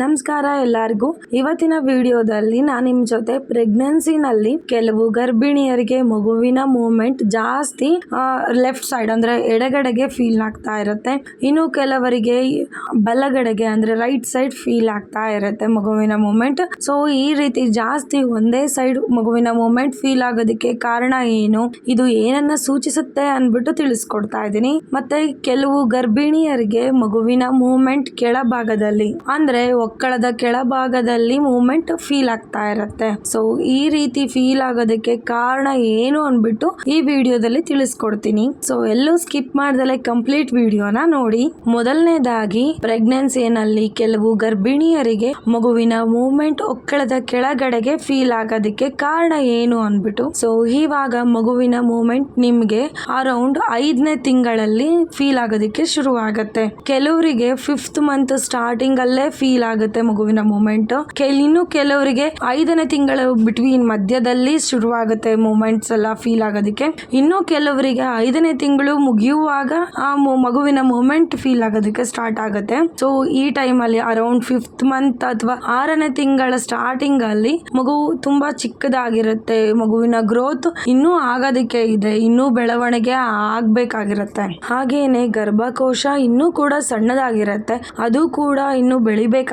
ನಮಸ್ಕಾರ ಎಲ್ಲರಿಗೂ. ಇವತ್ತಿನ ವಿಡಿಯೋದಲ್ಲಿ ನಾನು ನಿಮ್ಮ ಜೊತೆ ಪ್ರೆಗ್ನೆನ್ಸಿನಲ್ಲಿ ಕೆಲವು ಗರ್ಭಿಣಿಯರಿಗೆ ಮಗುವಿನ ಮೂವ್ಮೆಂಟ್ ಜಾಸ್ತಿ ಲೆಫ್ಟ್ ಸೈಡ್ ಅಂದ್ರೆ ಎಡಗಡೆಗೆ ಫೀಲ್ ಆಗ್ತಾ ಇರುತ್ತೆ. ಇನ್ನು ಕೆಲವರಿಗೆ ಬಲಗಡೆಗೆ ಅಂದ್ರೆ ರೈಟ್ ಸೈಡ್ ಫೀಲ್ ಆಗ್ತಾ ಇರುತ್ತೆ ಮಗುವಿನ ಮೂವ್ಮೆಂಟ್ ಸೊ ಈ ರೀತಿ ಜಾಸ್ತಿ ಒಂದೇ ಸೈಡ್ ಮಗುವಿನ ಮೂವ್ಮೆಂಟ್ ಫೀಲ್ ಆಗೋದಕ್ಕೆ ಕಾರಣ ಏನು? ಇದು ಏನನ್ನ ಸೂಚಿಸುತ್ತೆ ಅಂದ್ಬಿಟ್ಟು ತಿಳಿಸ್ಕೊಡ್ತಾ ಇದ್ದೀನಿ ಮತ್ತೆ, ಕೆಲವು ಗರ್ಭಿಣಿಯರಿಗೆ ಮಗುವಿನ ಮೂವ್ಮೆಂಟ್ ಕೆಳಭಾಗದಲ್ಲಿ ಅಂದ್ರೆ ಒಕ್ಕಳದ ಕೆಳಭಾಗದಲ್ಲಿ ಮೂಮೆಂಟ್ ಫೀಲ್ ಆಗ್ತಾ ಇರುತ್ತೆ. ಸೊ ಈ ರೀತಿ ಫೀಲ್ ಆಗೋದಕ್ಕೆ ಕಾರಣ ಏನು ಅನ್ಬಿಟ್ಟು ಈ ವಿಡಿಯೋದಲ್ಲಿ ತಿಳಿಸ್ಕೊಡ್ತೀನಿ. ಸೊ ಎಲ್ಲೂ ಸ್ಕಿಪ್ ಮಾಡ್ದಲೆ ಕಂಪ್ಲೀಟ್ ವಿಡಿಯೋನ ನೋಡಿ. ಮೊದಲನೇದಾಗಿ ಪ್ರೆಗ್ನೆನ್ಸಿನಲ್ಲಿ ಕೆಲವು ಗರ್ಭಿಣಿಯರಿಗೆ ಮಗುವಿನ ಮೂಮೆಂಟ್ ಒಕ್ಕಳದ ಕೆಳಗಡೆಗೆ ಫೀಲ್ ಆಗೋದಕ್ಕೆ ಕಾರಣ ಏನು ಅನ್ಬಿಟ್ಟು ಸೊ ಇವಾಗ ಮಗುವಿನ ಮೂಮೆಂಟ್ ನಿಮ್ಗೆ ಅರೌಂಡ್ ಐದನೇ ತಿಂಗಳಲ್ಲಿ ಫೀಲ್ ಆಗೋದಕ್ಕೆ ಶುರು ಕೆಲವರಿಗೆ ಫಿಫ್ತ್ ಮಂತ್ ಸ್ಟಾರ್ಟಿಂಗ್ ಅಲ್ಲೇ ಫೀಲ್ ಆಗುತ್ತೆ ಮಗುವಿನ ಮೂಮೆಂಟ್ ಇನ್ನು ಕೆಲವರಿಗೆ ಐದನೇ ತಿಂಗಳ ಬಿಟ್ವೀನ್ ಮಧ್ಯದಲ್ಲಿ ಶುರುವಾಗುತ್ತೆ ಮೂಮೆಂಟ್ಸ್ ಎಲ್ಲ ಫೀಲ್ ಆಗೋದಕ್ಕೆ. ಇನ್ನು ಕೆಲವರಿಗೆ ಐದನೇ ತಿಂಗಳು ಮುಗಿಯುವಾಗ ಆ ಮಗುವಿನ ಮೂಮೆಂಟ್ ಫೀಲ್ ಆಗೋದಕ್ಕೆ ಸ್ಟಾರ್ಟ್ ಆಗುತ್ತೆ. ಸೊ ಈ ಟೈಮ್ ಅಲ್ಲಿ ಅರೌಂಡ್ ಫಿಫ್ತ್ ಮಂತ್ ಅಥವಾ ಆರನೇ ತಿಂಗಳ ಸ್ಟಾರ್ಟಿಂಗ್ ಅಲ್ಲಿ ಮಗು ತುಂಬಾ ಚಿಕ್ಕದಾಗಿರುತ್ತೆ. ಮಗುವಿನ ಗ್ರೋತ್ ಇನ್ನೂ ಆಗೋದಕ್ಕೆ ಇದೆ. ಇನ್ನೂ ಬೆಳವಣಿಗೆ ಆಗ್ಬೇಕಾಗಿರುತ್ತೆ. ಹಾಗೇನೆ ಗರ್ಭಕೋಶ ಇನ್ನೂ ಕೂಡ ಸಣ್ಣದಾಗಿರುತ್ತೆ. ಅದು ಕೂಡ ಇನ್ನು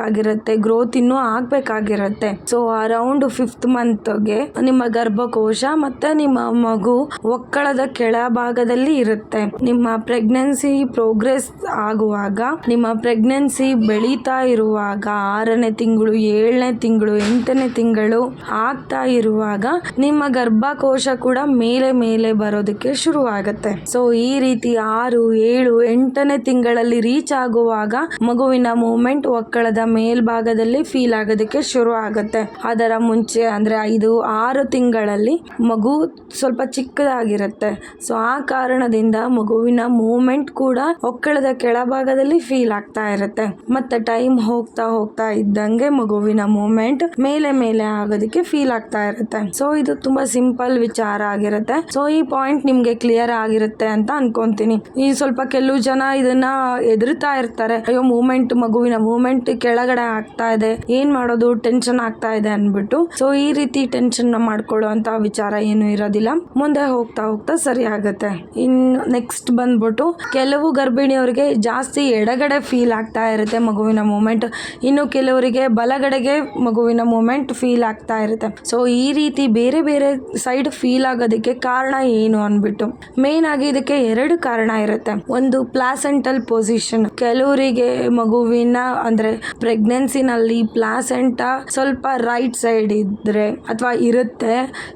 ಬೆಳಿಬೇಕಾಗಿರುತ್ತೆ ಗ್ರೋತ್ ಇನ್ನೂ ಆಗ್ಬೇಕಾಗಿರುತ್ತೆ. ಸೊ ಅರೌಂಡ್ ಫಿಫ್ತ್ ಮಂತ್ಗೆ ನಿಮ್ಮ ಗರ್ಭಕೋಶ ಮತ್ತೆ ನಿಮ್ಮ ಮಗು ಒಕ್ಕಳದ ಕೆಳಭಾಗದಲ್ಲಿ ಇರುತ್ತೆ. ನಿಮ್ಮ ಪ್ರೆಗ್ನೆನ್ಸಿ ಪ್ರೋಗ್ರೆಸ್ ಆಗುವಾಗ, ನಿಮ್ಮ ಪ್ರೆಗ್ನೆನ್ಸಿ ಬೆಳೀತಾ ಇರುವಾಗ, ಆರನೇ ತಿಂಗಳು, ಏಳನೇ ತಿಂಗಳು, ಎಂಟನೇ ತಿಂಗಳು ಆಗ್ತಾ ಇರುವಾಗ ನಿಮ್ಮ ಗರ್ಭಕೋಶ ಕೂಡ ಮೇಲೆ ಮೇಲೆ ಬರೋದಕ್ಕೆ ಶುರುವಾಗುತ್ತೆ. ಸೊ ಈ ರೀತಿ ಆರು, ಏಳು, ಎಂಟನೇ ತಿಂಗಳಲ್ಲಿ ರೀಚ್ ಆಗುವಾಗ ಮಗುವಿನ ಮೂಮೆಂಟ್ ಒಕ್ಕಳದ ಮೇಲ್ಭಾಗದಲ್ಲಿ ಫೀಲ್ ಆಗೋದಕ್ಕೆ ಶುರು ಆಗುತ್ತೆ. ಅದರ ಮುಂಚೆ ಅಂದ್ರೆ ಐದು, ಆರು ತಿಂಗಳಲ್ಲಿ ಮಗು ಸ್ವಲ್ಪ ಚಿಕ್ಕದಾಗಿರುತ್ತೆ. ಸೊ ಆ ಕಾರಣದಿಂದ ಮಗುವಿನ ಮೂಮೆಂಟ್ ಕೂಡ ಒಕ್ಕಳದ ಕೆಳಭಾಗದಲ್ಲಿ ಫೀಲ್ ಆಗ್ತಾ ಇರುತ್ತೆ. ಮತ್ತೆ ಟೈಮ್ ಹೋಗ್ತಾ ಹೋಗ್ತಾ ಇದ್ದಂಗೆ ಮಗುವಿನ ಮೂಮೆಂಟ್ ಮೇಲೆ ಮೇಲೆ ಆಗೋದಕ್ಕೆ ಫೀಲ್ ಆಗ್ತಾ ಇರುತ್ತೆ. ಸೊ ಇದು ತುಂಬಾ ಸಿಂಪಲ್ ವಿಚಾರ ಆಗಿರುತ್ತೆ. ಸೊ ಈ ಪಾಯಿಂಟ್ ನಿಮ್ಗೆ ಕ್ಲಿಯರ್ ಆಗಿರುತ್ತೆ ಅಂತ ಅನ್ಕೊಂತೀನಿ. ಈ ಸ್ವಲ್ಪ ಕೆಲವು ಜನ ಇದನ್ನ ಎದುರ್ತಾ ಇರ್ತಾರೆ. ಅಯ್ಯೋ ಮೂಮೆಂಟ್ ಮಗುವಿನ ಮೂಮೆಂಟ್ ಕೆಳಗಡೆ ಆಗ್ತಾ ಇದೆ. ಏನ್ ಮಾಡೋದು? ಟೆನ್ಷನ್ ಆಗ್ತಾ ಇದೆ ಅನ್ಬಿಟ್ಟು. ಸೊ ಈ ರೀತಿ ಟೆನ್ಷನ್ ಮಾಡ್ಕೊಳ್ಳೋ ಅಂತ ವಿಚಾರ ಏನು ಇರೋದಿಲ್ಲ. ಮುಂದೆ ಹೋಗ್ತಾ ಹೋಗ್ತಾ ಸರಿ ಆಗುತ್ತೆ. ಇನ್ನು ನೆಕ್ಸ್ಟ್ ಬಂದ್ಬಿಟ್ಟು ಕೆಲವು ಗರ್ಭಿಣಿಯವರಿಗೆ ಜಾಸ್ತಿ ಎಡಗಡೆ ಫೀಲ್ ಆಗ್ತಾ ಇರುತ್ತೆ ಮಗುವಿನ ಮೂಮೆಂಟ್ ಇನ್ನು ಕೆಲವರಿಗೆ ಬಲಗಡೆಗೆ ಮಗುವಿನ ಮೂಮೆಂಟ್ ಫೀಲ್ ಆಗ್ತಾ ಇರುತ್ತೆ. ಸೊ ಈ ರೀತಿ ಬೇರೆ ಬೇರೆ ಸೈಡ್ ಫೀಲ್ ಆಗೋದಕ್ಕೆ ಕಾರಣ ಏನು ಅನ್ಬಿಟ್ಟು. ಮೇನ್ ಆಗಿ ಇದಕ್ಕೆ ಎರಡು ಕಾರಣ ಇರುತ್ತೆ. ಒಂದು ಪ್ಲಾಸೆಂಟಲ್ ಪೊಸಿಷನ್ ಕೆಲವರಿಗೆ ಮಗುವಿನ, ಅಂದ್ರೆ ಪ್ರೆಗ್ನೆನ್ಸಿನಲ್ಲಿ ಪ್ಲಾಸೆಂಟ ಸ್ವಲ್ಪ ರೈಟ್ ಸೈಡ್ ಇದ್ರೆ ಅಥವಾ ಇರುತ್ತೆ.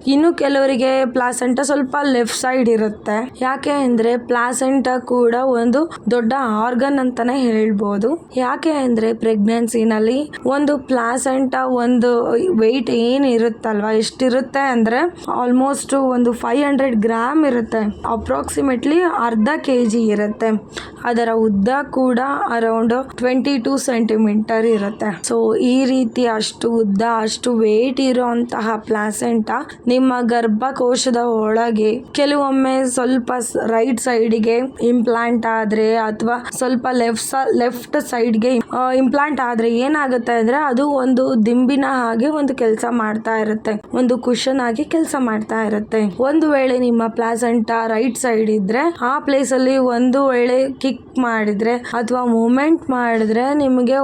ಇನ್ನು ಕೆಲವರಿಗೆ ಪ್ಲಾಸೆಂಟ ಸ್ವಲ್ಪ ಲೆಫ್ಟ್ ಸೈಡ್ ಇರುತ್ತೆ. ಯಾಕೆ ಅಂದ್ರೆ ಪ್ಲಾಸೆಂಟ ಕೂಡ ಒಂದು ದೊಡ್ಡ ಆರ್ಗನ್ ಅಂತಾನೆ ಹೇಳ್ಬೋದು. ಯಾಕೆ ಅಂದ್ರೆ ಪ್ರೆಗ್ನೆನ್ಸಿನಲ್ಲಿ ಒಂದು ಪ್ಲಾಸೆಂಟ ಒಂದು ವೆಯ್ಟ್ ಏನ್ ಇರುತ್ತಲ್ವಾ? ಎಷ್ಟಿರುತ್ತೆ ಅಂದ್ರೆ ಆಲ್ಮೋಸ್ಟ್ ಒಂದು ಫೈವ್ ಹಂಡ್ರೆಡ್ ಗ್ರಾಮ್ ಇರುತ್ತೆ. ಅಪ್ರಾಕ್ಸಿಮೇಟ್ಲಿ ಅರ್ಧ ಕೆ ಜಿ ಇರುತ್ತೆ. ಅದರ ಉದ್ದ ಕೂಡ ಅರೌಂಡ್ ಟ್ವೆಂಟಿ ಟೂ ಸೆಂಟಿಮೀಟರ್ ಇರುತ್ತೆ. ಸೊ ಈ ರೀತಿ ಅಷ್ಟು ಉದ್ದ, ಅಷ್ಟು ವೇಟ್ ಇರುವಂತಹ ಪ್ಲಾಸೆಂಟ ನಿಮ್ಮ ಗರ್ಭಕೋಶದ ಒಳಗೆ ಕೆಲವೊಮ್ಮೆ ಸ್ವಲ್ಪ ರೈಟ್ ಸೈಡ್ಗೆ ಇಂಪ್ಲಾಂಟ್ ಆದ್ರೆ ಅಥವಾ ಸ್ವಲ್ಪ ಲೆಫ್ಟ್ ಲೆಫ್ಟ್ ಸೈಡ್ಗೆ ಇಂಪ್ಲಾಂಟ್ ಆದ್ರೆ ಏನಾಗುತ್ತೆ ಅಂದ್ರೆ ಅದು ಒಂದು ದಿಂಬಿನ ಹಾಗೆ ಒಂದು ಕೆಲಸ ಮಾಡ್ತಾ ಇರುತ್ತೆ. ಒಂದು ಕುಶನ್ ಆಗಿ ಕೆಲಸ ಮಾಡ್ತಾ ಇರುತ್ತೆ. ಒಂದು ವೇಳೆ ನಿಮ್ಮ ಪ್ಲಾಸೆಂಟ ರೈಟ್ ಸೈಡ್ ಇದ್ರೆ, ಆ ಪ್ಲೇಸ್ ಅಲ್ಲಿ ಒಂದು ವೇಳೆ ಕಿಕ್ ಮಾಡಿದ್ರೆ ಅಥವಾ ಮೂಮೆಂಟ್ ಮಾಡಿದ್ರೆ ನಿಮಗೆ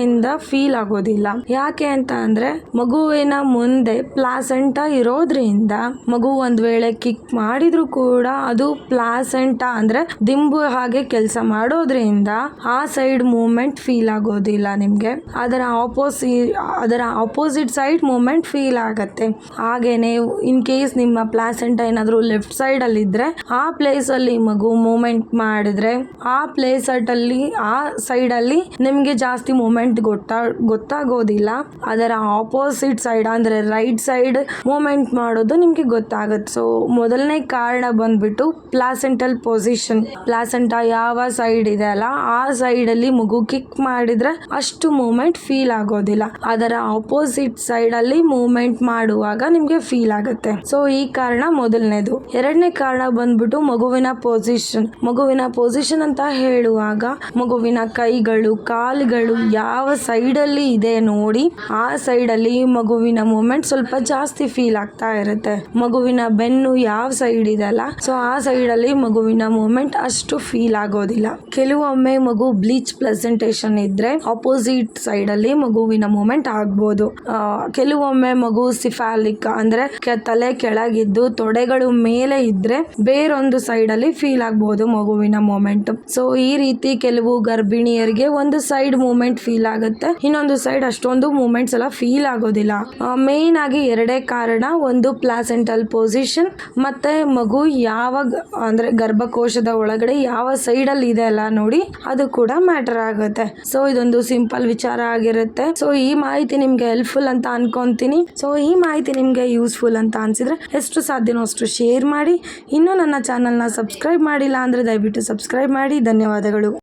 ಹೊರಗಡೆಯಿಂದ ಫೀಲ್ ಆಗೋದಿಲ್ಲ. ಯಾಕೆ ಅಂತ ಅಂದ್ರೆ, ಮಗುವಿನ ಮುಂದೆ ಪ್ಲಾಸೆಂಟ ಇರೋದ್ರಿಂದ ಮಗು ಒಂದ್ ವೇಳೆ ಕಿಕ್ ಮಾಡಿದ್ರು ಕೂಡ ಅದು ಪ್ಲಾಸೆಂಟ ಅಂದ್ರೆ ದಿಂಬು ಹಾಗೆ ಕೆಲಸ ಮಾಡೋದ್ರಿಂದ ಆ ಸೈಡ್ ಮೂಮೆಂಟ್ ಫೀಲ್ ಆಗೋದಿಲ್ಲ ನಿಮ್ಗೆ. ಅದರ ಆಪೋಸಿ ಅದರ ಆಪೋಸಿಟ್ ಸೈಡ್ ಮೂಮೆಂಟ್ ಫೀಲ್ ಆಗತ್ತೆ. ಹಾಗೇನೆ ಇನ್ ಕೇಸ್ ನಿಮ್ಮ ಪ್ಲಾಸೆಂಟ ಏನಾದ್ರು ಲೆಫ್ಟ್ ಸೈಡ್ ಅಲ್ಲಿ ಇದ್ರೆ, ಆ ಪ್ಲೇಸ್ ಅಲ್ಲಿ ಮಗು ಮೂಮೆಂಟ್ ಮಾಡಿದ್ರೆ, ಆ ಪ್ಲೇಸ್ ಅಲ್ಲಿ, ಆ ಸೈಡ್ ಅಲ್ಲಿ ನಿಮ್ಗೆ ಜಾಸ್ತಿ ಮೂಮೆಂಟ್ ಗೊತ್ತಾ, ಗೊತ್ತಾಗೋದಿಲ್ಲ. ಅದರ ಆಪೋಸಿಟ್ ಸೈಡ್ ಅಂದರೆ ರೈಟ್ ಸೈಡ್ ಮೂಮೆಂಟ್ ಮಾಡೋದು ನಿಮಗೆ ಗೊತ್ತಾಗುತ್ತೆ. ಸೊ ಮೊದಲನೇ ಕಾರಣ ಬಂದ್ಬಿಟ್ಟು ಪ್ಲಾಸೆಂಟಲ್ ಪೊಸಿಷನ್ ಪ್ಲಾಸೆಂಟ ಯಾವ ಸೈಡ್ ಇದೆ ಅಲ್ಲ, ಆ ಸೈಡ್ ಅಲ್ಲಿ ಮಗು ಕಿಕ್ ಮಾಡಿದ್ರೆ ಅಷ್ಟು ಮೂಮೆಂಟ್ ಫೀಲ್ ಆಗೋದಿಲ್ಲ. ಅದರ ಆಪೋಸಿಟ್ ಸೈಡ್ ಅಲ್ಲಿ ಮೂಮೆಂಟ್ ಮಾಡುವಾಗ ನಿಮ್ಗೆ ಫೀಲ್ ಆಗುತ್ತೆ. ಸೊ ಈ ಕಾರಣ ಮೊದಲನೇದು. ಎರಡನೇ ಕಾರಣ ಬಂದ್ಬಿಟ್ಟು ಮಗುವಿನ ಪೊಸಿಷನ್ ಮಗುವಿನ ಪೊಸಿಷನ್ ಅಂತ ಹೇಳುವಾಗ ಮಗುವಿನ ಕೈಗಳು, ಕಾಲುಗಳು ಯಾವ ಯಾವ ಸೈಡಲ್ಲಿ ಇದೆ ನೋಡಿ, ಆ ಸೈಡಲ್ಲಿ ಮಗುವಿನ ಮೂಮೆಂಟ್ ಸ್ವಲ್ಪ ಜಾಸ್ತಿ ಫೀಲ್ ಆಗ್ತಾ ಇರುತ್ತೆ. ಮಗುವಿನ ಬೆನ್ನು ಯಾವ ಸೈಡ್ ಇದೆ ಅಲ್ಲ, ಸೊ ಆ ಸೈಡಲ್ಲಿ ಮಗುವಿನ ಮೂಮೆಂಟ್ ಅಷ್ಟು ಫೀಲ್ ಆಗೋದಿಲ್ಲ. ಕೆಲವೊಮ್ಮೆ ಮಗು ಬ್ಲೀಚ್ ಪ್ರೆಸೆಂಟೇಷನ್ ಇದ್ರೆ ಅಪೋಸಿಟ್ ಸೈಡ್ ಅಲ್ಲಿ ಮಗುವಿನ ಮೂಮೆಂಟ್ ಆಗ್ಬೋದು. ಕೆಲವೊಮ್ಮೆ ಮಗು ಸಿಫಾಲಿಕ್, ಅಂದ್ರೆ ತಲೆ ಕೆಳಗಿದ್ದು ತೊಡೆಗಳು ಮೇಲೆ ಇದ್ರೆ ಬೇರೊಂದು ಸೈಡ್ ಅಲ್ಲಿ ಫೀಲ್ ಆಗ್ಬಹುದು ಮಗುವಿನ ಮೂಮೆಂಟ್. ಸೊ ಈ ರೀತಿ ಕೆಲವು ಗರ್ಭಿಣಿಯರಿಗೆ ಒಂದು ಸೈಡ್ ಮೂಮೆಂಟ್ ಫೀಲ್ ಆಗುತ್ತೆ. ಇನ್ನೊಂದು ಸೈಡ್ ಅಷ್ಟೊಂದು ಮೂಮೆಂಟ್ಸ್ ಎಲ್ಲ ಫೀಲ್ ಆಗೋದಿಲ್ಲ. ಮೇನ್ ಆಗಿ ಎರಡೇ ಕಾರಣ, ಒಂದು ಪ್ಲಾಸೆಂಟಲ್ ಪೊಸಿಷನ್ ಮತ್ತೆ ಮಗು ಯಾವ ಅಂದ್ರೆ ಗರ್ಭಕೋಶದ ಒಳಗಡೆ ಯಾವ ಸೈಡ್ ಅಲ್ಲಿ ಇದೆ ಅಲ್ಲ ನೋಡಿ ಅದು ಕೂಡ ಮ್ಯಾಟರ್ ಆಗುತ್ತೆ. ಸೊ ಇದೊಂದು ಸಿಂಪಲ್ ವಿಚಾರ ಆಗಿರುತ್ತೆ. ಸೊ ಈ ಮಾಹಿತಿ ನಿಮ್ಗೆ ಹೆಲ್ಪ್ಫುಲ್ ಅಂತ ಅನ್ಕೊಂತೀನಿ. ಸೊ ಈ ಮಾಹಿತಿ ನಿಮ್ಗೆ ಯೂಸ್ಫುಲ್ ಅಂತ ಅನ್ಸಿದ್ರೆ ಎಷ್ಟು ಸಾಧ್ಯನೋ ಅಷ್ಟು ಶೇರ್ ಮಾಡಿ. ಇನ್ನೂ ನನ್ನ ಚಾನಲ್ನ ಸಬ್ಸ್ಕ್ರೈಬ್ ಮಾಡಿಲ್ಲ ಅಂದ್ರೆ ದಯವಿಟ್ಟು ಸಬ್ಸ್ಕ್ರೈಬ್ ಮಾಡಿ. ಧನ್ಯವಾದಗಳು.